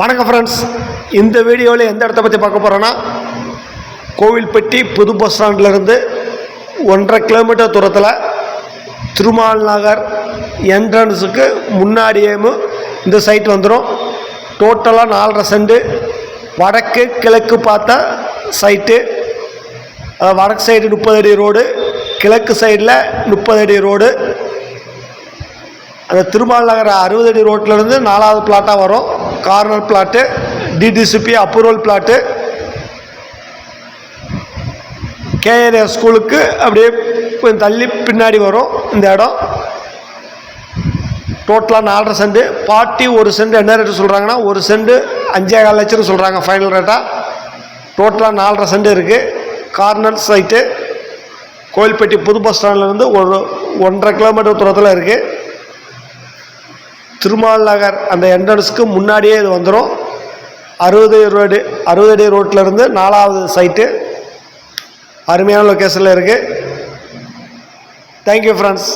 வணக்கம் ஃப்ரெண்ட்ஸ் இந்த வீடியோவில் எந்த இடத்த பற்றி பார்க்க போகிறோன்னா கோவில்பட்டி புது பஸ் ஸ்டாண்ட்லேருந்து ஒன்றரை கிலோமீட்டர் தூரத்தில் திருமால் நகர் என்ட்ரன்ஸுக்கு முன்னாடியேமு இந்த சைட் வந்துடும் டோட்டலாக நாலரை செண்டு வடக்கு கிழக்கு பார்த்த சைட்டு வடக்கு சைடு முப்பது அடி ரோடு கிழக்கு சைடில் முப்பது அடி ரோடு அந்த திருமால் நகர் அறுபது அடி ரோட்டிலேருந்து நாலாவது பிளாட்டாக வரும். Corner plot DTCP approval plot. KRR ஸ்கூலுக்கு அப்படியே கொஞ்சம் தள்ளி பின்னாடி வரும் இந்த இடம். டோட்டலாக நாலரை சென்ட் பாட்டி ஒரு சென்ட் என்ன ரேட்டு சொல்கிறாங்கன்னா ஒரு சென்ட் அஞ்சே கால் லட்சம்னு சொல்கிறாங்க ஃபைனல் ரேட்டாக டோட்டலாக நாலரை சென்ட் இருக்குது கார்னர் சைட்டு கோயில்பட்டி புது பஸ் ஸ்டாண்ட்லேருந்து ஒரு ஒன்றரை கிலோமீட்டர் தூரத்தில் இருக்குது திருமால் நகர் அந்த என்ட்ரன்ஸுக்கு முன்னாடியே இது வந்துடும் அறுபது ரோடு அறுபது அடி ரோட்லேருந்து நாலாவது சைட்டு. அருமையான லொக்கேஷனில் இருக்குது தேங்க்யூ ஃப்ரெண்ட்ஸ்